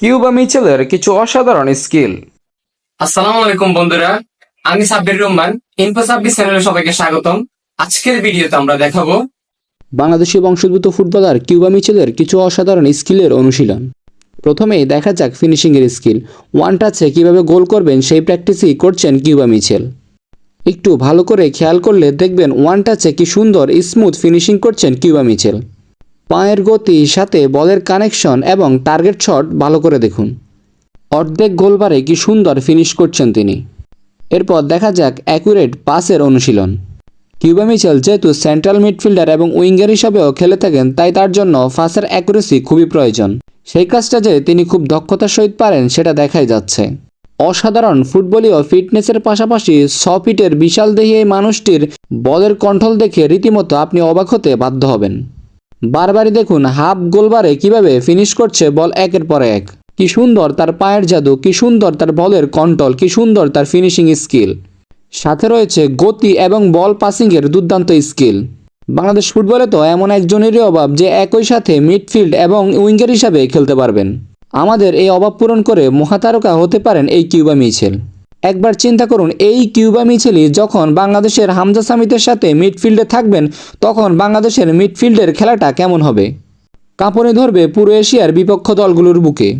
Cuba মিচেলের কিছু অসাধারণ skill. আসসালামু আলাইকুম বন্ধুরা আমি সাব্বির রহমান ইনফো সাব্বির চ্যানেলে সবাইকে স্বাগতম। আজকের ভিডিওতে আমরা দেখাবো বাংলাদেশি বংশোদ্ভূত ফুটবলার কিউবা মিচেলের কিছু অসাধারণ স্কিলের অনুশীলন। প্রথমেই দেখা যাক ফিনিশিংয়ের স্কিল। ওয়ান টাচে কীভাবে গোল করবেন সেই প্র্যাকটিসই করছেন কিউবা মিচেল। একটু ভালো করে খেয়াল করলে দেখবেন ওয়ান টাচে কি সুন্দর স্মুথ ফিনিশিং করছেন কিউবা মিচেল। পায়ের গতি, সাথে বলের কানেকশন এবং টার্গেট শট ভালো করে দেখুন। অর্ধেক গোলবারে কি সুন্দর ফিনিশ করছেন তিনি। এরপর দেখা যাক অ্যাকুরেট পাসের অনুশীলন। কিউবা মিচেল যেহেতু সেন্ট্রাল মিডফিল্ডার এবং উইঙ্গার হিসাবেও খেলে থাকেন, তাই তার জন্য ফাসের অ্যাকুরেসি খুবই প্রয়োজন। সেই কাজটা যে তিনি খুব দক্ষতার সহিত পারেন, সেটা দেখাই যাচ্ছে। অসাধারণ ফুটবলীয় ফিটনেসের পাশাপাশি ছ ফিটের বিশাল দেহী এই মানুষটির বলের কন্ট্রোল দেখে রীতিমতো আপনি অবাক হতে বাধ্য হবেন। বারবারই দেখুন হাফ গোলবারে কীভাবে ফিনিশ করছে বল একের পর এক। কি সুন্দর তার পায়ের জাদু, কি সুন্দর তার বলের কন্ট্রোল, কি সুন্দর তার ফিনিশিং স্কিল সাথে রয়েছে গতি এবং বল পাসিংয়ের দুর্দান্ত স্কিল বাংলাদেশ ফুটবলে তো এমন একজনেরই অভাব যে একই সাথে মিডফিল্ড এবং উইঙ্গার হিসাবে খেলতে পারবেন। আমাদের এই অভাব পূরণ করে মহাতারকা হতে পারেন এই কিউবা মিছেল একবার চিন্তা করুন, এই কিউবা মিছেলই যখন বাংলাদেশের হামজা সামিতের সাথে মিডফিল্ডে থাকবেন, তখন বাংলাদেশের মিডফিল্ডের খেলাটা কেমন হবে? কাঁপনে ধরবে পুরো এশিয়ার বিপক্ষ দলগুলোর বুকে।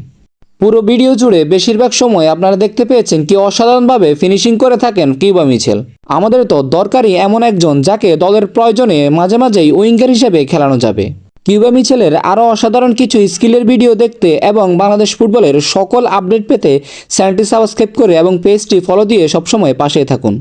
পুরো ভিডিও জুড়ে বেশিরভাগ সময় আপনারা দেখতে পেয়েছেন কি অসাধারণভাবে ফিনিশিং করে থাকেন কিউবা মিছেল। আমাদের তো দরকারই এমন একজন যাকে দলের প্রয়োজনে মাঝে মাঝেই উইঙ্গার হিসেবে খেলানো যাবে। কিউবা মিছেলের আরও অসাধারণ কিছু স্কিলের ভিডিও দেখতে এবং বাংলাদেশ ফুটবলের সকল আপডেট পেতে চ্যানেলটি সাবস্ক্রাইব করে এবং পেজটি ফলো দিয়ে সবসময় পাশে থাকুন।